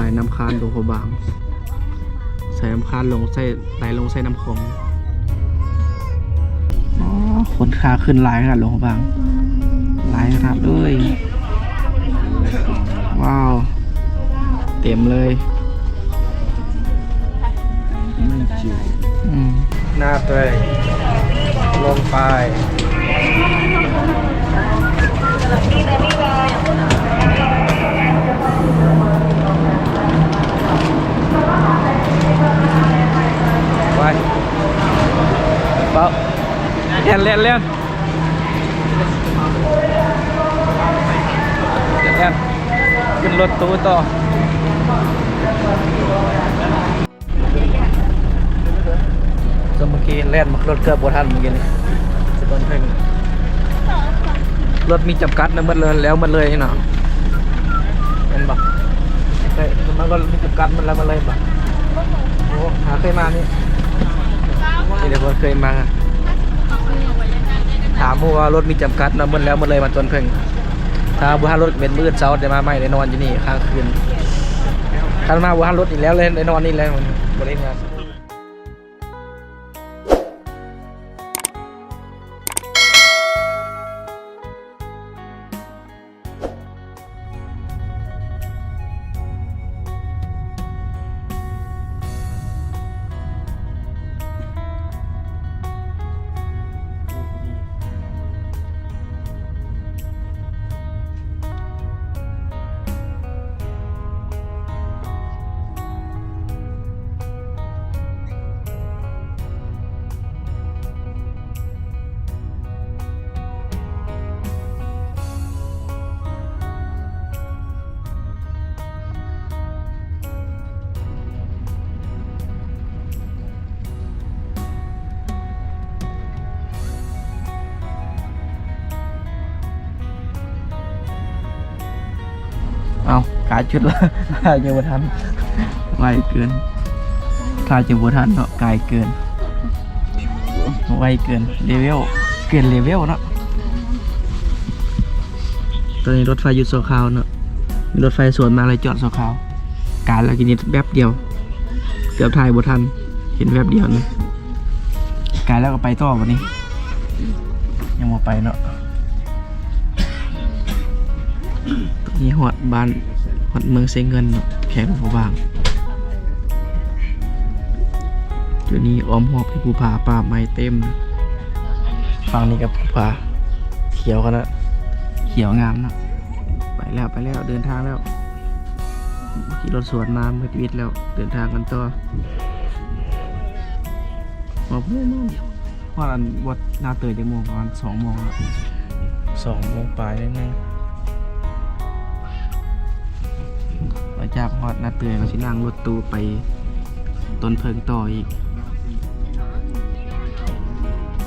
านเนาะสายน้ำคานหลวงพระบาง สายน้ำคานลงใส่ไหลลงใส่น้ำคลองอ๋อคนขาขึ้นหลายขนาดหลวงพระบางหลายขนาดเลยว้าว เต็มเลยไม่จิ๋วอืมหน้าตัวเองลงไปไป ล่นเล่นเล่นเล่นเล่นขึ้นรถตู้ต่อสเมื่อกี้แล่นมารถเกือบบทันเมื่อกี้นี่สตอนเพ่งรถมีจำกัดนะมันเลยแล้วมันเลยเนาะเห็นปะเคยมันก็มีจำกัดมันแล้วมันเลยปะโอ้หาเคยมานี่นี่เดี๋ยวเคยมา ถามผู้ว่ารถมีจำกัดนะมันแล้วมันเลยมาจนเพ่งถ้าบุหารถเป็นมืดเช้าจะมาไม่ได้นอนอยู่นี่ค้างคืนถ้ามาบุหารถอีกแล้วเลยได้นอนนี่แล้วบริเวณงาน เอากายชุดละถ่ายยังบ่ทันไวเกินถ่ายจะบ่ทันเนาะกายเกินไวเกินเลเวลเกินเลเวลเนาะตอนนี้รถไฟหยุดโซคาวเนาะมีรถไฟสวนมาเลยจอดโซคาวการแล้วกินนิดแป๊บเดียวเกือบถ่ายบทันเห็นแป๊บเดียวนะกายแล้วก็ไปต่อวันนี้ ยังบ่ไปเนาะ นี่หอดบ้านหอดเมืองเซงเงินแขกหลวงพระบางเดี๋ยวนี้อ้อมหอบที่ภูผาป่าไม้เต็มฝั่งนี้กับภูผาเขียวกันนะเขียวงามนะไปแล้วไปแล้วเดินทางแล้วขี่รถสวนมาเมื่อชีวิตแล้วเดินทางกันต่อมาพูดนู่นพอดอันวัดนาเตยจะโมงประมาณสองโมงล้วสองโมงปลายแน่ๆหลั จากฮอดนาเตือนก็สินั่งรถตู้ไปต้นเพิงต่ออีก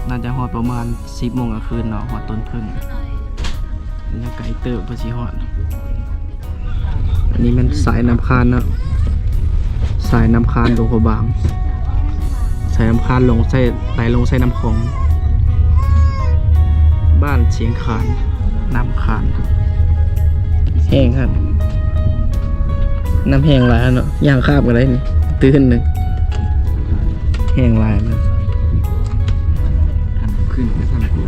น่าจะฮอดประมาณ10โมงกลางคืนเนาะฮอดต้นเพิงยังไกลเติบเพื่อสิฮอด อันนี้มันสายน้ำคานเนาะสายน้ำคานหลวงพบางสายน้ำคานลงใส่ไหลลงใส่น้ำของ บ้านเชียงคานน้ำคานแห้งครับ น้ำแห้งลายเนาะย่างคาบกันไลยนี่ตื้นหนึ่งแห้งลายมันขึ้นไม่ทันกู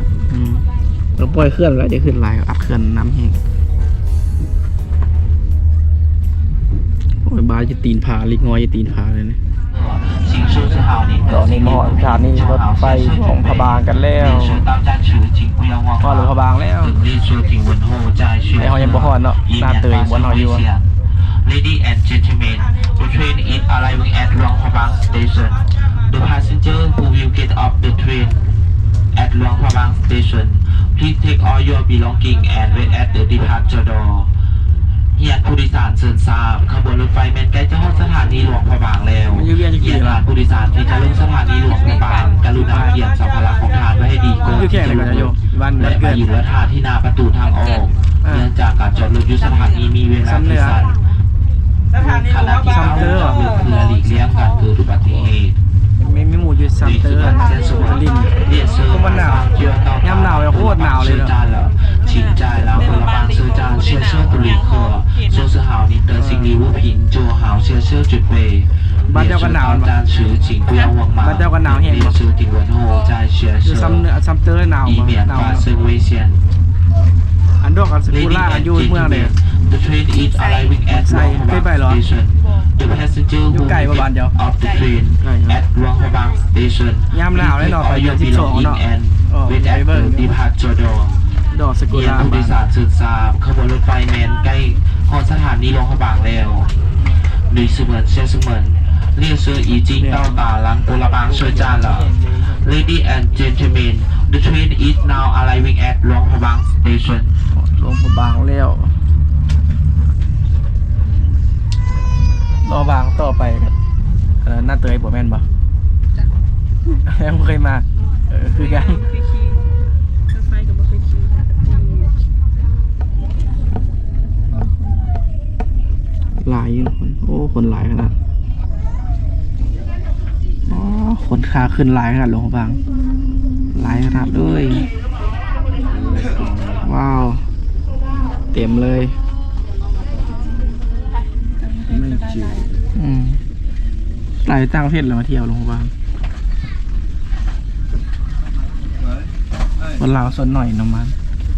เราปล่อยเคลื่อนแล้วจะขึ้นลายอัดเคลื่อนน้ำแห้งโอ้ยบาจะตีนผาลิกงอยจะตีนผาเลยนะตอนนี้หมอะสานีรถไฟของพะบางกันแล้วพอหรือพะบางแล้วไอ้หอยยังบ่หอนเนาะหน้าเตยบนหอยอยู่ Ladies and gentlemen, the train is arriving at Luang Prabang Station. The passenger who will get off the train at Luang Prabang Station, please take all your belongings and wait at the departure door. เฮียนผู้โดยสารเชิญทราบขบวนรถไฟแมนใกล้จะเข้าสถานีหลวงพระบางแล้วมันอยู่เวียนจะกี่เฮียนวะผ่านผู้โดยสารที่จะลงสถานีหลวงพระบางกรุณาเก็บสัมภาระของทานไว้ให้ดีก่อนอยู่แค่ไหนกันนะโยวันและวันเกิมาด อยู่และท่าที่หน้าประตูทางออกอ่าเนื่องจากการจอดรถอยู่สถานีมีเวลาที่สั้น ขณะที่เขาเรือเรือหลีกเลี่ยงการเกิดอุบัติเหตุไม่ม่หมูอยืดซัมเตอร์สุวรรณเรียกซื้อมันหนาวเย่ำหนาวโคตรหนาวเลยแล้วชินใจแล้วคนละบางซื้อจานเชื่อเชื่อตุลีเคอโซเซหาวนิเติร์ซิงลิวผิงโจหาวเชื่อเชื่อจุดเปย์บ้านเจ้าก็หนาวจานชื้อจิงกุยาวงมาบ้านเจ้าก็หนาวเห็นซื้อติงวันโฮใจเชื่อเชื่อซัมเนื้อซัมเตอร์หนาวอีเมียนฟาซึเวเซียนอันดอกอันสกุล่าอยู่เมืองเลย The train is arriving at Wang Habang Station. The passenger who make it of the train at Wang Habang Station. Please take all your belongings and wait at the departure door. ดอกสกุเรียนลาผู้โดบายนสารสืบทราบขบวนรถไฟแมนใกล้หอสถานีลงขบางแล้วหรือเสมือนเช่นเสมือนเรียกเสืออีจิงเต้าตาลังกุลบางเชือจานเหรอ Lady and gentlemen the train is now arriving at Long Prabang station ลงผมบางแล้ว รอบางต่อไปกันเออหน้าเตยบ่แม่นบ่ยังบ่เคยมาเออคือกันเคยขี่รถไฟกับบ่เคยขี่ค่ะหลายอยู่คนโอ้คนหลายขนาดอ๋อคนขาขึ้นหลายขนาดหลวงพระบางหลายขนาดเลยว้าว เต็มเลย ไม่จิ๋วอืมหลายต่างประเทศเรามาเที่ยวหลวงพระบางคนลาวส่วนหน่อยน้ำมัน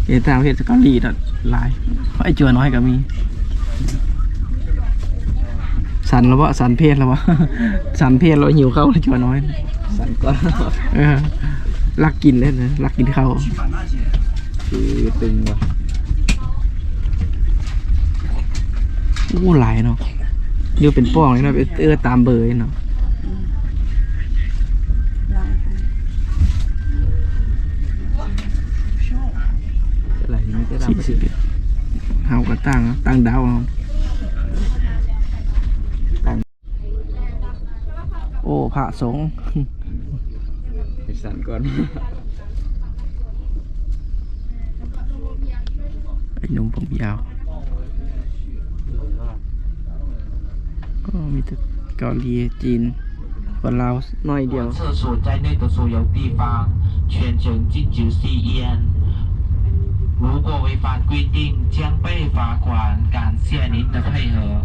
เอต่างประเทศเกาหลีน่ะหลายเพราะไอ้จัวน้อยก็มี สันแล้ววะสันเพศแล้ววะสันเพศแล้วหิวข้าวแล้วจัวน้อย สั่นก่อนเออรักกินเลยนะรักกินข้าวคือตึงว่ะโอ้หลายเนาะ เดี๋ยวเป็นป้องเลยเนาะเออตามเบอร์เนาะลายเป็นอะไรนี่ก็สี่ดำสิบเอ็ดเฮาก็ตั้งตั้งดาวเอาโอ้พระสงฆ์สั่นก่อนไอ้หนุ่มผมยาว มีแต่เกาหลีจีนคนลาวน้อยเดียว 厕所在内的所有地方全程禁止吸烟。如果违反规定，将被罚款。感谢您的配合。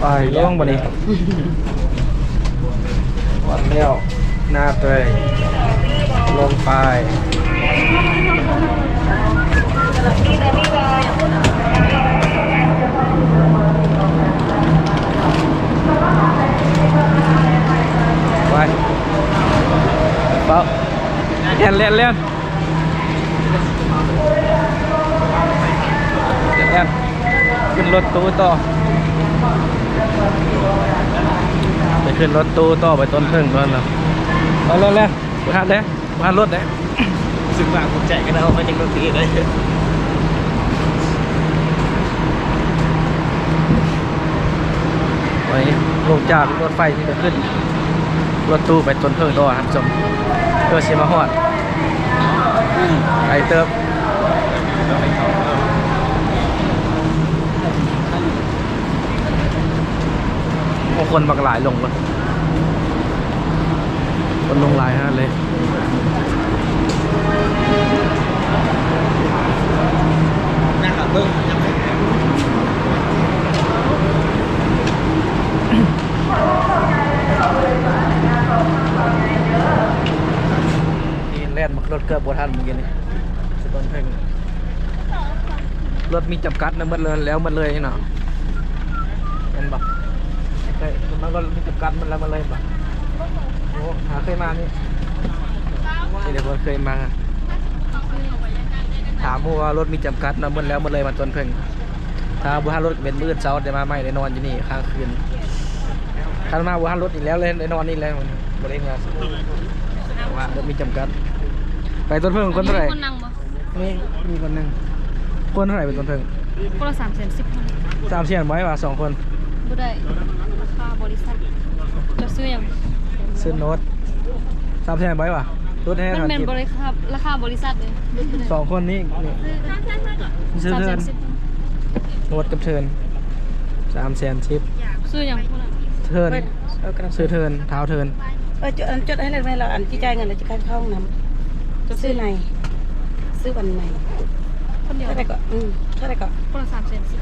ไปล่วงบ่นี้วันเลี้ยวหน้าเตยลงไปไปเปล่าเล่นเล่นเล่นเล่นเล่นขึ้นรถตู้ต่อ ไปขึ้นรถตู้ต่อไปต้นพึ่งนั่นนะเอาเร็วเร็วบุหันเลยบุหันรถเลยซึ่งว่าผมใจกันเอามาจากรถตีเลยไปลงจากรถไฟที่จะขึ้น รถตู้ไปต้นพึ่งต่อครับผู้ชมเพื่อเชียมาฮอดไอเติม โอ้คนบักหลายลงเลยคนลงหลายฮะเลยนะครับเบิ้งยังไม่นี่แล่นมารถเกือบบทันเมื่อกี้นี่สต้นเพ่งรถมีจำกัดนะมันเลยแล้วมันเลยเนาะเห็นปะเคย มันก็มีจำกัดมันแล้วมันเลยปะโอ้หาเคยมานี่นี่เดี๋ยวคนเคยมา ถามผู้ว่ารถมีจำกัดนะมันแล้วมันเลยมาต้นเพ่งถ้าบุหันรถเป็นมืดเช้าได้มาไม่ได้นอนอยู่นี่ค้างคืนคันมาบุหันรถอีกแล้วเลยได้นอนนี่แล้ววันนี้บริเวณงานว่ารถมีจำกัด ไปต้นเพิ่งคนเท่าไหร่คนนั่งบ่นี่มีคนหนึ่งคนเท่าไหร่เป็นต้นเพิ่งคนละสามแสนสิบพันสามเชียนไว้ว่าสองคนบ่ได้ราคา บริษัทจะซื้อหยังซื้อโน้ตสามเชียนไว้ว่ะรถแท้มันทางเป็นกินบริษัทราคาบริษัทเลยสองคนนี้นี่ซื้อสามเทิแสร์นนสิบโน้ตกับเทิร์นสามแสนชิปซื้อหยังคนละเทิร์นเออกระดาษซื้อเทิร์นเท้าเทิร์นเออจดอันจดให้เลยไหมเราอันที่จ่ายเงินเราจะเข้าห้องน้ำจะซื้อในซื้อวันไหนคนเดียวเท่าไหร่ก็อืมเท่าไหร่ก็คนละสามแสนสิบ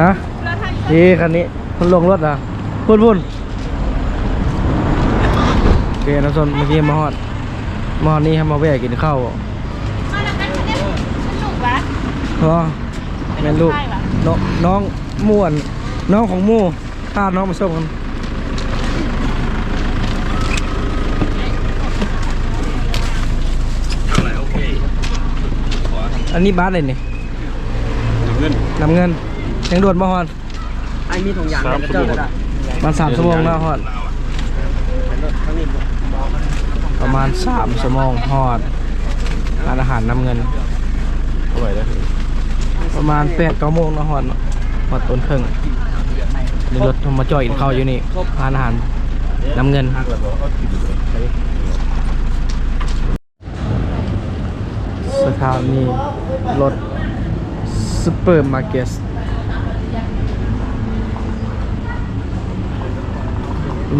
ฮะนี่คันนี้มันลงรถอะพุ่นพุ่นโอเคนะส่วนเมื่อกี้มาฮอดมาฮอดนี่ให้มาแวะกินข้าวพอแม่นลูกน้องน้องม่วน น้องของมู่พาน้องมาส่งกันอันนี้บ้านอะไรเนี่ย เงินนำเงินยังด่วนมาฮอดไอ้มีถุงยางเจ้าได้มันสามชั่วโมงแล้วฮอดประมาณสามชั่วโมงฮอดร้านอาหารนำเงินสวยเลยประมาณแปดเก้าโมงแล้วฮอดเนาะฮอดต้นครึ่งมีรถมาจอดกินข้าวอยู่นี่ร้านอาหารนำเงินสถานีรถ ซูเปอร์มาร์เก็ต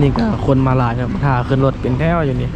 นี่ก็คนมาหลายครับถ้าขึ้นรถเป็นแถวอยู่นี่